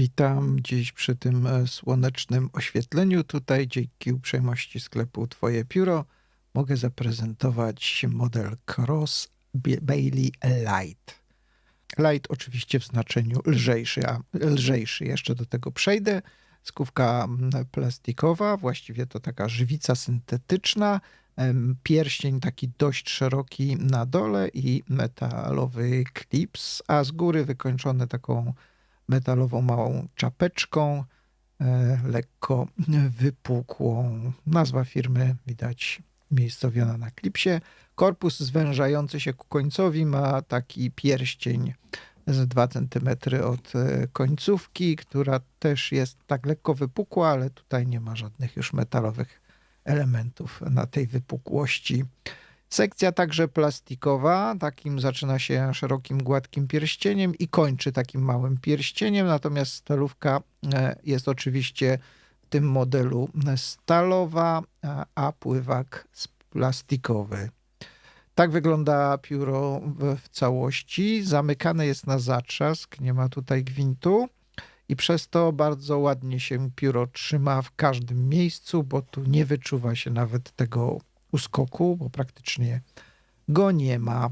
Witam dziś przy tym e, słonecznym oświetleniu. Tutaj dzięki uprzejmości sklepu Twoje Pióro mogę zaprezentować model Cross Ba- Bailey Light. Light oczywiście w znaczeniu lżejszy, a lżejszy jeszcze do tego przejdę. Skówka plastikowa, właściwie to taka żywica syntetyczna, pierścień taki dość szeroki na dole i metalowy klips, a z góry wykończony taką metalową małą czapeczką, e, lekko wypukłą. Nazwa firmy widać miejscowiona na klipsie. Korpus zwężający się ku końcowi ma taki pierścień z 2 cm od e, końcówki, która też jest tak lekko wypukła, ale tutaj nie ma żadnych już metalowych elementów na tej wypukłości. Sekcja także plastikowa, takim zaczyna się szerokim, gładkim pierścieniem i kończy takim małym pierścieniem, natomiast stalówka e, jest oczywiście w tym modelu stalowa, a- pływak plastikowy. Tak wygląda pióro w całości. Zamykane jest na zatrzask, nie ma tutaj gwintu i przez to bardzo ładnie się pióro trzyma w każdym miejscu, bo tu nie wyczuwa się nawet tego uskoku, bo praktycznie go nie ma.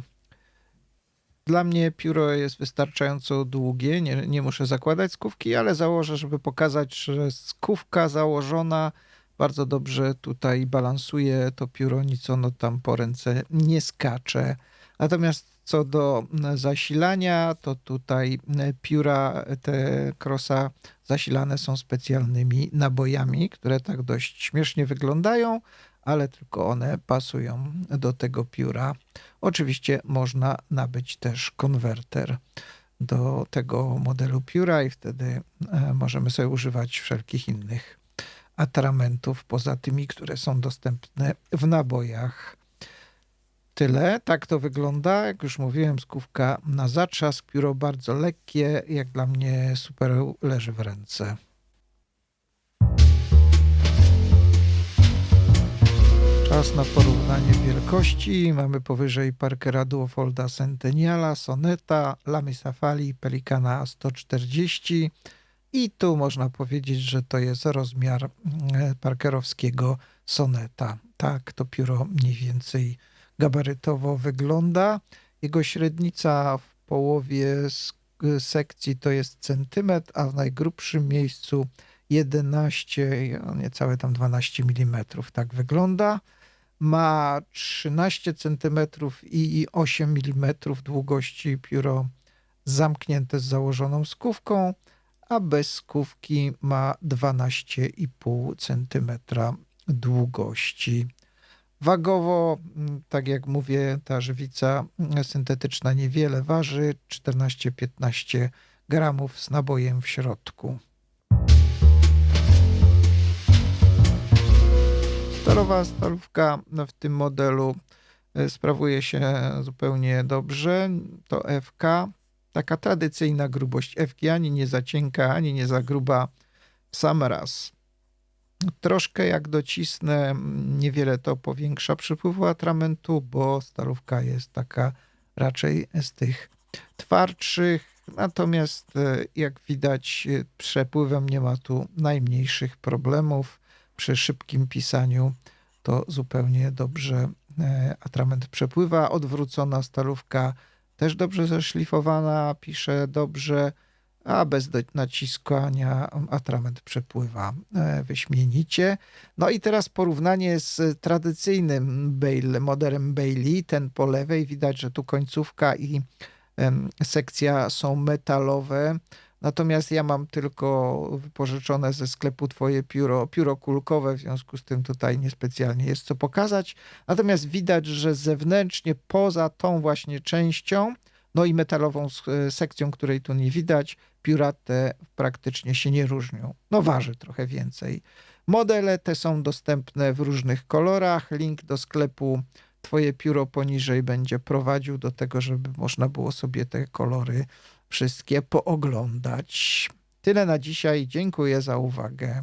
Dla mnie pióro jest wystarczająco długie, nie, nie muszę zakładać skówki, ale założę, żeby pokazać, że skówka założona bardzo dobrze tutaj balansuje to pióro, nic ono tam po ręce nie skacze. Natomiast co do zasilania, to tutaj pióra te krosa zasilane są specjalnymi nabojami, które tak dość śmiesznie wyglądają, ale tylko one pasują do tego pióra. Oczywiście można nabyć też konwerter do tego modelu pióra i wtedy e, możemy sobie używać wszelkich innych atramentów poza tymi, które są dostępne w nabojach. Tyle, tak to wygląda. Jak już mówiłem, skówka na zatrzask, pióro bardzo lekkie, jak dla mnie super leży w ręce. Czas na porównanie wielkości. Mamy powyżej Parkera Duofolda Centenniala, Soneta, Lamy Safari, Pelikana 140 i tu można powiedzieć, że to jest rozmiar mm, parkerowskiego Soneta. Tak to pióro mniej więcej gabarytowo wygląda. Jego średnica w połowie sekcji to jest centymetr, a w najgrubszym miejscu 11, no niecałe tam 12 mm. Tak wygląda. Ma 13 cm i 8 mm długości pióro zamknięte z założoną skówką, a bez skówki ma 12,5 cm długości. Wagowo, mm, tak jak mówię, ta żywica mm, syntetyczna niewiele waży 14-15 gramów z nabojem w środku. Stalowa stalówka w tym modelu e, sprawuje się zupełnie dobrze. To FK, taka tradycyjna grubość FK, ani nie za cienka, ani nie za gruba w sam raz. Troszkę jak docisnę, niewiele to powiększa przypływu atramentu, bo stalówka jest taka raczej z tych twardszych. Natomiast e, jak widać, e, przepływem nie ma tu najmniejszych problemów. Przy szybkim pisaniu to zupełnie dobrze e, atrament przepływa. Odwrócona stalówka też dobrze zeszlifowana, pisze dobrze, a bez naciskania atrament przepływa e, wyśmienicie. No i teraz porównanie z tradycyjnym Bailey, modelem Bailey, ten po lewej, widać, że tu końcówka i sekcja są metalowe. Natomiast ja mam tylko wypożyczone ze sklepu Twoje pióro, pióro kulkowe, w związku z tym tutaj niespecjalnie jest co pokazać. Natomiast widać, że zewnętrznie poza tą właśnie częścią, no i metalową s- sekcją, której tu nie widać, pióra te praktycznie się nie różnią. No waży trochę więcej. Modele te są dostępne w różnych kolorach. Link do sklepu Twoje pióro poniżej będzie prowadził do tego, żeby można było sobie te kolory wszystkie pooglądać. Tyle na dzisiaj. Dziękuję za uwagę.